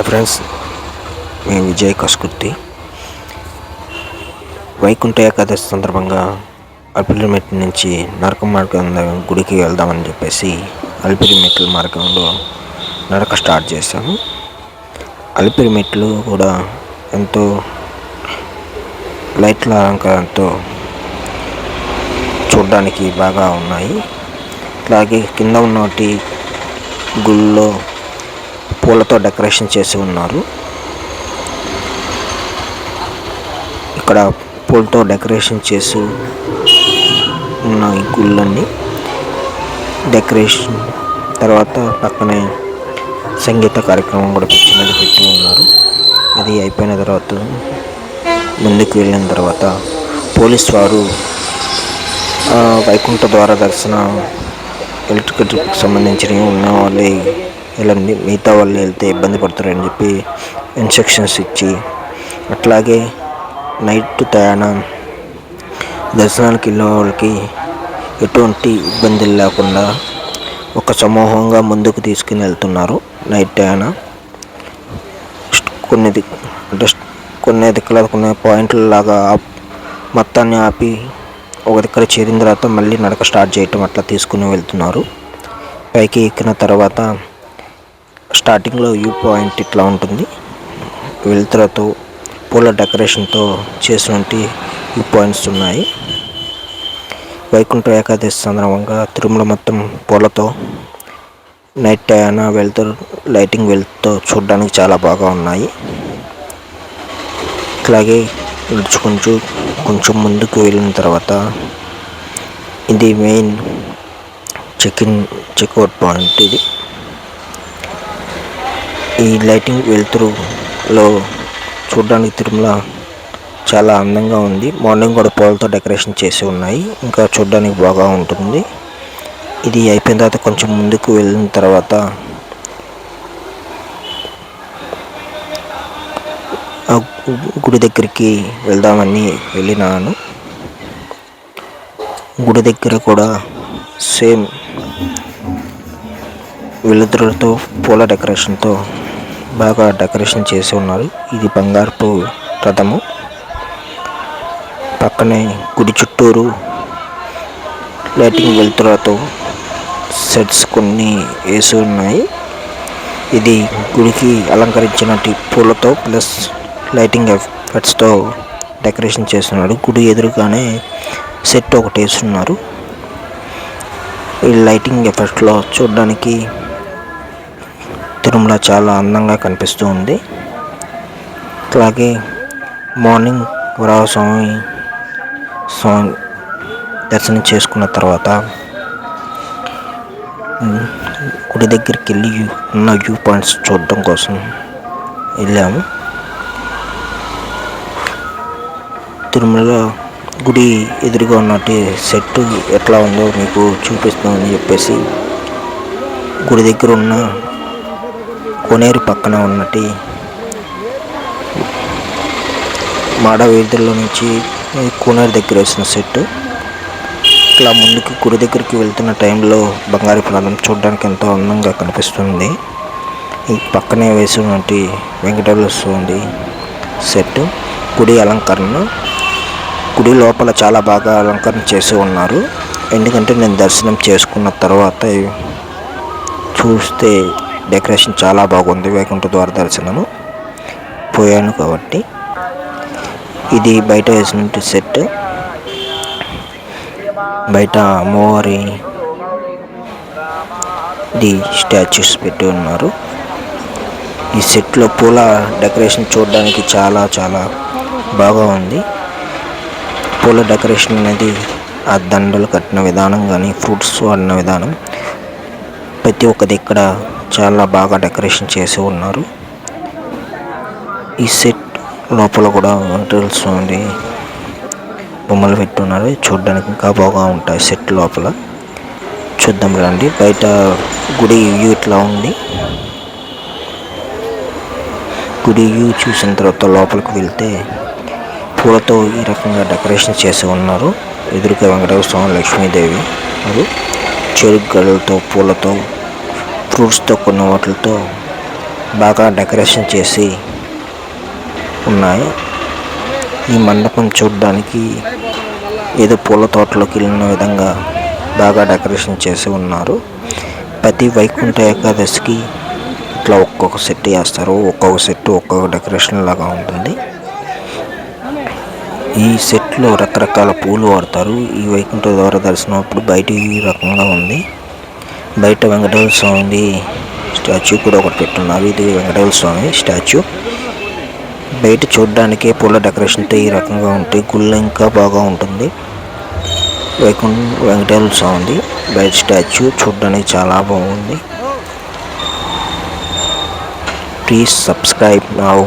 Hi friends మేము విజయ్ కస్కుర్తి. వైకుంఠ ఏకాదశి సందర్భంగా అల్పిరిమెట్ నుంచి నరక మార్గం గుడికి వెళ్దామని చెప్పేసి అల్పిరి మెట్ల మార్గంలో నడక స్టార్ట్ చేశాము. అల్పిరి మెట్లు కూడా ఎంతో లైట్ల అలంకారంతో చూడడానికి బాగా ఉన్నాయి. అలాగే కింద ఉన్నటి గుళ్ళో పూలతో డెకరేషన్ చేసి ఉన్నారు. ఇక్కడ పూలతో డెకరేషన్ చేసి ఉన్న ఈ గుళ్ళన్నీ డెకరేషన్ తర్వాత పక్కనే సంగీత కార్యక్రమం కూడా చిన్నది పెట్టి ఉన్నారు. అది అయిపోయిన తర్వాత ముందుకు వెళ్ళిన తర్వాత పోలీస్ వారు వైకుంఠ ద్వార దర్శన ఎలక్ట్రికల్ సంబంధించినవి ఉన్న వాళ్ళే వెళ్ళండి మిగతా వాళ్ళు వెళ్తే ఇబ్బంది పడతారని చెప్పి ఇన్స్ట్రక్షన్స్ ఇచ్చి అట్లాగే నైట్ తయాన దర్శనానికి వెళ్ళే వాళ్ళకి ఎటువంటి ఇబ్బందులు లేకుండా ఒక సమూహంగా ముందుకు తీసుకుని వెళ్తున్నారు నైట్ ప్రయాణ. కొన్ని అంటే కొన్ని దిక్కుల కొన్ని పాయింట్ల లాగా మొత్తాన్ని ఆపి ఒక దగ్గర చేరిన తర్వాత మళ్ళీ నడక స్టార్ట్ చేయటం అట్లా తీసుకుని వెళ్తున్నారు. పైకి ఎక్కిన తర్వాత స్టార్టింగ్లో వ్యూ పాయింట్ ఇట్లా ఉంటుంది. వెలుతురతో పూల డెకరేషన్తో చేసినటువంటి వ్యూ పాయింట్స్ ఉన్నాయి. వైకుంఠ ఏకాదశి సందర్భంగా తిరుమల మొత్తం పూలతో నైట్ టైన వెళ్తూ లైటింగ్ వెళ్తూ చూడడానికి చాలా బాగా ఉన్నాయి. ఇట్లాగే నడుచుకుంటూ కొంచెం ముందుకు వెళ్ళిన తర్వాత ఇది main check in checkout point ఇది. ఈ లైటింగ్ వెలుతురులో చూడడానికి తిరుమల చాలా అందంగా ఉంది. మార్నింగ్ కూడా పూలతో డెకరేషన్ చేసి ఉన్నాయి. ఇంకా చూడడానికి బాగా ఉంటుంది. ఇది అయిపోయిన తర్వాత కొంచెం ముందుకు వెళ్ళిన తర్వాత గుడి దగ్గరికి వెళ్దామని వెళ్ళినాను. గుడి దగ్గర కూడా సేమ్ వెలుతురులతో పూల డెకరేషన్తో బాగా డెకరేషన్ చేసి ఉన్నారు. ఇది బంగారపు రథము. పక్కనే గుడి చుట్టూరు లైటింగ్ వెలుతురతో సెట్స్ కొన్ని వేసి ఉన్నాయి. ఇది గుడికి అలంకరించినట్టు పూలతో ప్లస్ లైటింగ్ ఎఫెక్ట్స్తో డెకరేషన్ చేస్తున్నాడు గుడి ఎదురుగానే సెట్ ఒకటి వేస్తున్నారు ఈ లైటింగ్ ఎఫెక్ట్లో చూడడానికి తిరుమల చాలా అందంగా కనిపిస్తూ ఉంది. అలాగే మార్నింగ్ వరాహస్వామి స్వామి దర్శనం చేసుకున్న తర్వాత గుడి దగ్గరికి వెళ్ళి ఉన్న వ్యూ పాయింట్స్ చూడడం కోసం వెళ్ళాము. తిరుమలలో గుడి ఎదురుగా ఉన్నట్టు సెట్ ఎట్లా ఉందో మీకు చూపిస్తామని చెప్పేసి గుడి దగ్గర ఉన్న కొనేరు పక్కన ఉన్నటి మాడ వీధుల్లో నుంచి కోనేరు దగ్గర వేసిన సెట్. ఇట్లా ముందుకు గుడి దగ్గరికి వెళ్తున్న టైంలో బంగారు ప్రాంతం చూడడానికి ఎంతో అందంగా కనిపిస్తుంది. ఈ పక్కనే వేసినటువంటి వెంకటేశ్వర స్వామి సెట్. గుడి అలంకరణ. గుడి లోపల చాలా బాగా అలంకరణ చేసి ఉన్నారు. ఎందుకంటే నేను దర్శనం చేసుకున్న తర్వాత చూస్తే డెకరేషన్ చాలా బాగుంది. వైకుంఠ ద్వార దర్శనము పోయాను కాబట్టి. ఇది బయట వేసిన సెట్. బయట అమ్మవారి ది స్టాచ్యూస్ పెట్టి ఉన్నారు. ఈ సెట్లో పూల డెకరేషన్ చూడడానికి చాలా చాలా బాగా ఉంది. పూల డెకరేషన్ అనేది ఆ దండలు కట్టిన విధానం కానీ ఫ్రూట్స్ వాడిన విధానం ప్రతి ఒక్కది ఇక్కడ చాలా బాగా డెకరేషన్ చేసి ఉన్నారు. ఈ సెట్ లోపల కూడా వెంకటేశ్వర స్వామి బొమ్మలు పెట్టున్నారు. చూడడానికి ఇంకా బాగా ఉంటాయి సెట్ లోపల. చూద్దాం రండి. బయట గుడి వ్యూ ఇట్లా ఉంది. గుడి వ్యూ చూసిన తర్వాత లోపలికి వెళ్తే పూలతో ఈ రకంగా డెకరేషన్ చేసి ఉన్నారు. ఎదురుగా వెంకటేశ్వర స్వామి లక్ష్మీదేవి మరియు చెరుకు గడలతో పూలతో ఫ్రూట్స్తో కొన్ని వాటితో బాగా డెకరేషన్ చేసి ఉన్నాయి. ఈ మండపం చూడడానికి ఏదో పూల తోటలోకి వెళ్ళిన విధంగా బాగా డెకరేషన్ చేసి ఉన్నారు. ప్రతి వైకుంఠ ఏకాదశికి ఇట్లా ఒక్కొక్క సెట్ వేస్తారు ఒక్కొక్క సెట్ ఒక్కొక్క డెకరేషన్ లాగా ఉంటుంది. ఈ సెట్లో రకరకాల పూలు వాడతారు. ఈ వైకుంఠ ద్వార దర్శనం అప్పుడు బయట ఈ రకంగా ఉంది. బయట వెంకటేశ్వర స్వామి స్టాచ్యూ కూడా ఒకటి పెట్టున్నారు. ఇది వెంకటేశ్వర స్వామి స్టాచ్యూ. బయట చూడడానికి పూల డెకరేషన్తో ఈ రకంగా ఉంటాయి. గుళ్ళు ఇంకా బాగా ఉంటుంది. వైకుంఠ వెంకటేశ్వర స్వామి బయట స్టాచ్యూ చూడడానికి చాలా బాగుంది. Please subscribe now.